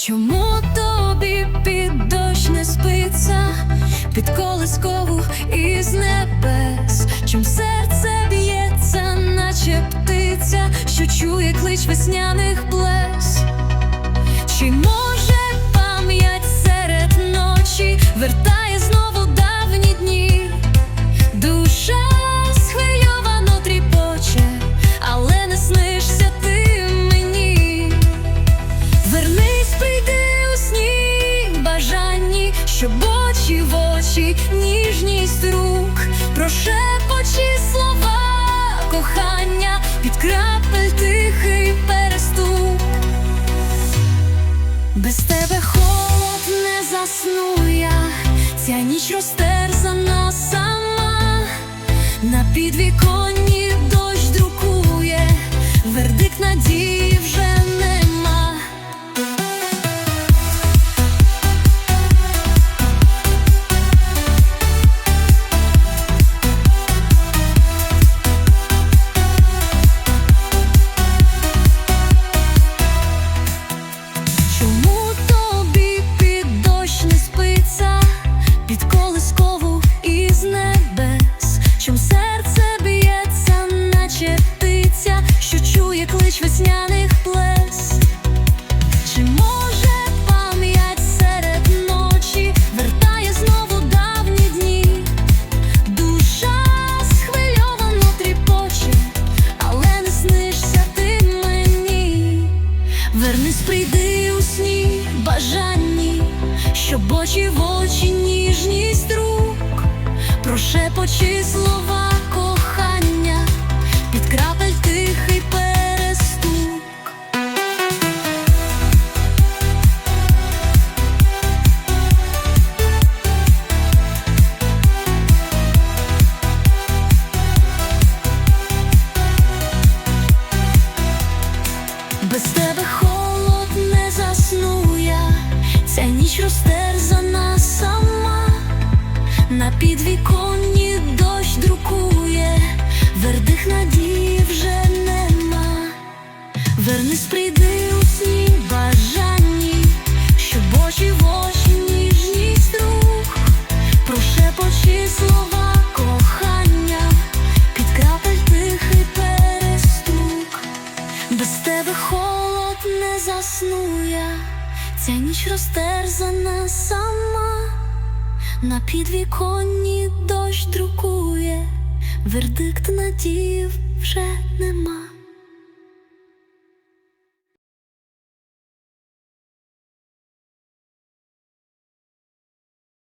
Чому тобі під дощ не спиться, під колискову із небес? Чим серце б'ється, наче птиця, що чує клич весняних плес? Чи може під крапель тихий перестук. Без тебе холод не засну я, ця ніч розтерзана сама, на підвіконні дощ друкує, вердикт надії чує клич весняних плес? Чи може пам'ять серед ночі вертає знову давні дні? Душа схвильовано тріпоче, але не снишся ти мені. Вернись, прийди у сні, бажанні, щоб очі в очі, ніжність рук, прошепочі слова Без тебе холод не засну я, ця ніч розтерзана сама, на підвіконні дощ друкує, вердих надії вже нема. Вернись, прийди у сні бажанні, щоб очі в очі, ніжність рух, прошепочі слова Без тебе холод не засну я, ця ніч розтерзана сама, на підвіконні дощ друкує, вердикт надів вже нема.